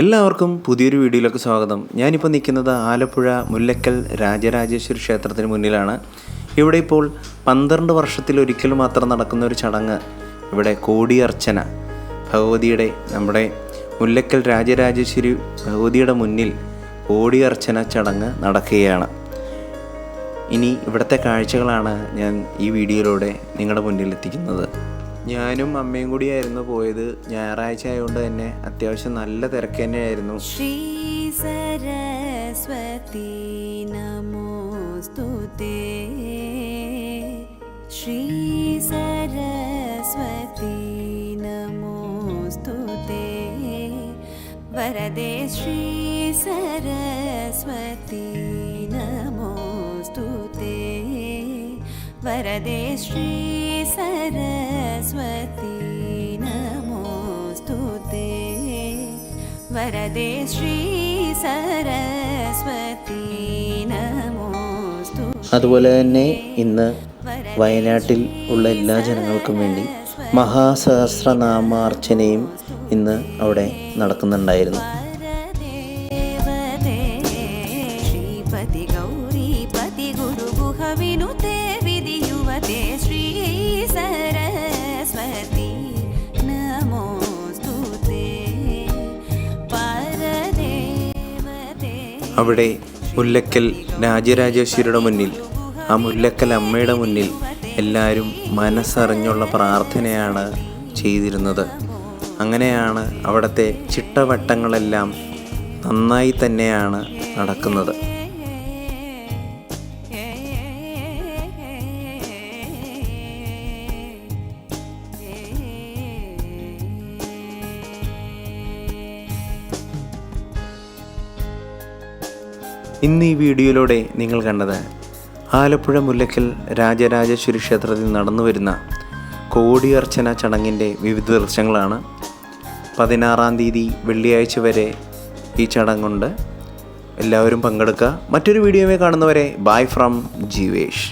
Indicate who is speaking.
Speaker 1: എല്ലാവർക്കും പുതിയൊരു വീഡിയോയിലേക്ക് സ്വാഗതം. ഞാനിപ്പോൾ നിൽക്കുന്നത് ആലപ്പുഴ മുല്ലക്കൽ രാജരാജേശ്വരി ക്ഷേത്രത്തിന് മുന്നിലാണ്. ഇവിടെ ഇപ്പോൾ പന്ത്രണ്ട് വർഷത്തിലൊരിക്കൽ മാത്രം നടക്കുന്ന ഒരു ചടങ്ങ് ഇവിടെ കോടിയർച്ചന ഭഗവതിയുടെ നമ്മുടെ മുല്ലക്കൽ രാജരാജേശ്വരി ഭഗവതിയുടെ മുന്നിൽ കോടിയർച്ചന ചടങ്ങ് നടക്കുകയാണ്. ഇനി ഇവിടുത്തെ കാഴ്ചകളാണ് ഞാൻ ഈ വീഡിയോയിലൂടെ നിങ്ങളുടെ മുന്നിൽ എത്തിക്കുന്നത് ഞാനും അമ്മയും കൂടി കൂടിയായിരുന്നു പോയത്. ഞായറാഴ്ച ആയതുകൊണ്ട് തന്നെ അത്യാവശ്യം നല്ല തിരക്ക് തന്നെയായിരുന്നു.
Speaker 2: ശ്രീ സരസ്വതി നമോസ്തുതേ ശ്രീ സരസ്വതി നമോസ്തുതേ വരദേ ശ്രീ സരസ്വതി നമോസ്തുതേ വരദേ ശ്രീ സരസ്വതി वरदे श्री सरस्वती नमोऽस्तु
Speaker 1: അതുപോലെ തന്നെ ഇന്ന് വയനാട്ടിൽ ഉള്ള എല്ലാ ജനങ്ങൾക്കും വേണ്ടി മഹാസഹസ്രനാമാർച്ചനയും ഇന്ന് അവിടെ നടക്കുന്നുണ്ടായിരുന്നു
Speaker 2: वरदेवते श्रीपति गौरीपति गुरुगुह
Speaker 1: അവിടെ മുല്ലക്കൽ രാജരാജേശ്വരിയുടെ മുന്നിൽ ആ മുല്ലക്കൽ അമ്മയുടെ മുന്നിൽ എല്ലാവരും മനസ്സറിഞ്ഞുള്ള പ്രാർത്ഥനയാണ് ചെയ്തിരുന്നത്. അങ്ങനെയാണ് അവിടുത്തെ ചിട്ടവട്ടങ്ങളെല്ലാം നന്നായി തന്നെയാണ് നടക്കുന്നത്. ഇന്ന് ഈ വീഡിയോയിലൂടെ നിങ്ങൾ കണ്ടത് ആലപ്പുഴ മുല്ലക്കൽ രാജരാജേശ്വരി ക്ഷേത്രത്തിൽ നടന്നു വരുന്ന കോടിയർച്ചന ചടങ്ങിന്റെ വിവിധ ദൃശ്യങ്ങളാണ്. പതിനാറാം തീയതി വെള്ളിയാഴ്ച വരെ ഈ ചടങ്ങുണ്ട്. എല്ലാവരും പങ്കെടുക്കുക. മറ്റൊരു വീഡിയോയിൽ കാണുന്നവരെ ബൈ ഫ്രം ജീവേഷ്.